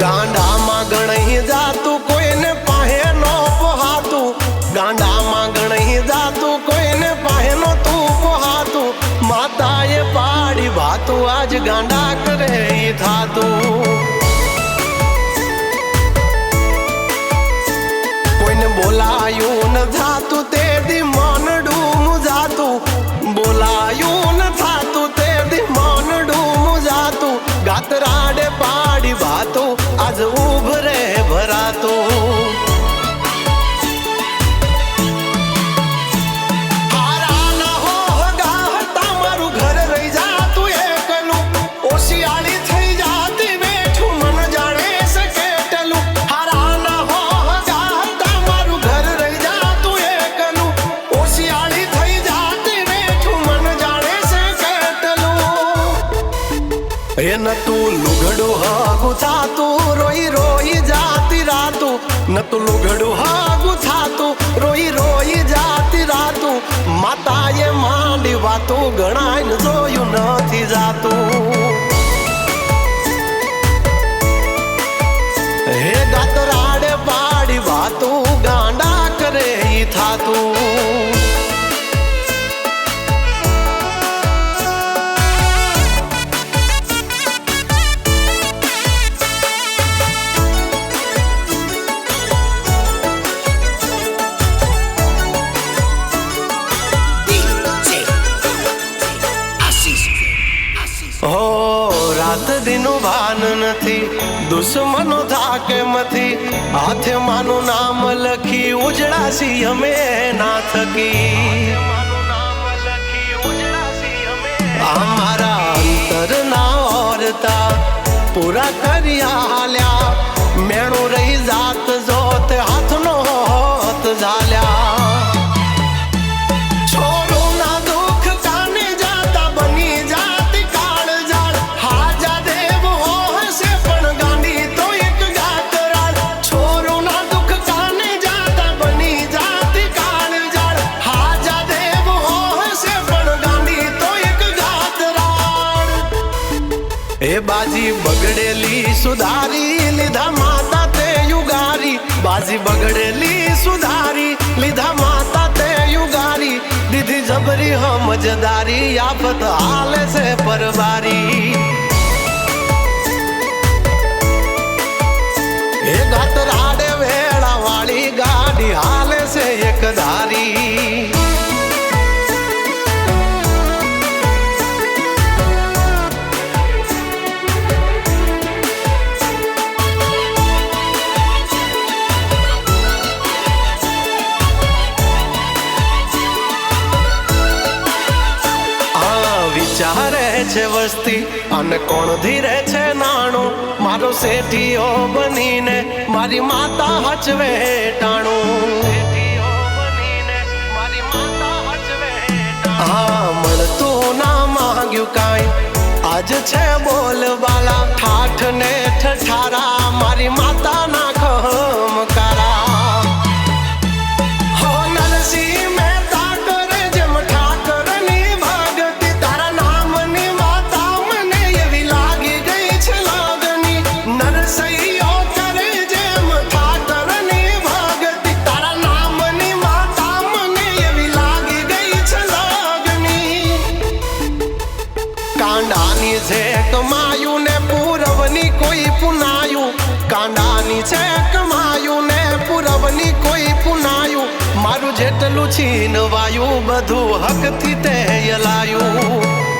ગાંડામાં ગણાઈ જાતું, કોઈને પાસે નો પોહાતું ગાંડામાં ગણાઈ જાતું, કોઈને પાસે નો તું પોહાતું માતાએ પાડી વાતું, આજ ગાંડા કરે ઈ થાતું. કોઈને બોલાયું ન જાતું તે દી મનડું જાતું. બોલાયું નતું, લુગડું હાગું થાતું, રોઈ રોઈ જાતી રાતું. નતું, લુગડું હાગું થાતું, રોઈ રોઈ જાતી રાતું. માતાએ માંડી વાતું ગણાય જોયું નથી જાતું. દિનું ભાન નથી, દુશ્મનો થાકે મથી. હાથે માનું નામ લખી ઉજળાસી અમે ના થકી અમારા અંતર ના ઓરતા પૂરા કર્યા એ બાજી બગડેલી સુધારી, લીધા માતા તે યુગારી. બાજી બગડેલી સુધારી, લીધા માતા તે યુગારી. દીધી જબરી હમજદારી, આફત હાલે છે પરવારી. છે વસ્તી. અને કોણ ધીરે છે નાણું? મારો શેઠીઓ બનીને મારી માતા હચવે ટાણું. હા મળતું ના માંગ્યું કાંઈ. આજ છે બોલબાલા ઠાઠ ને ઠઠારા. કાંડાની છે કમાયું ને પૂરવની કોઈ પુનાયું. કાંડાની છે કમાયું ને પૂરવની કોઈ પુનાયું. મારું જેટલું છીનવાયું, બધું હકથી તે યલાયું.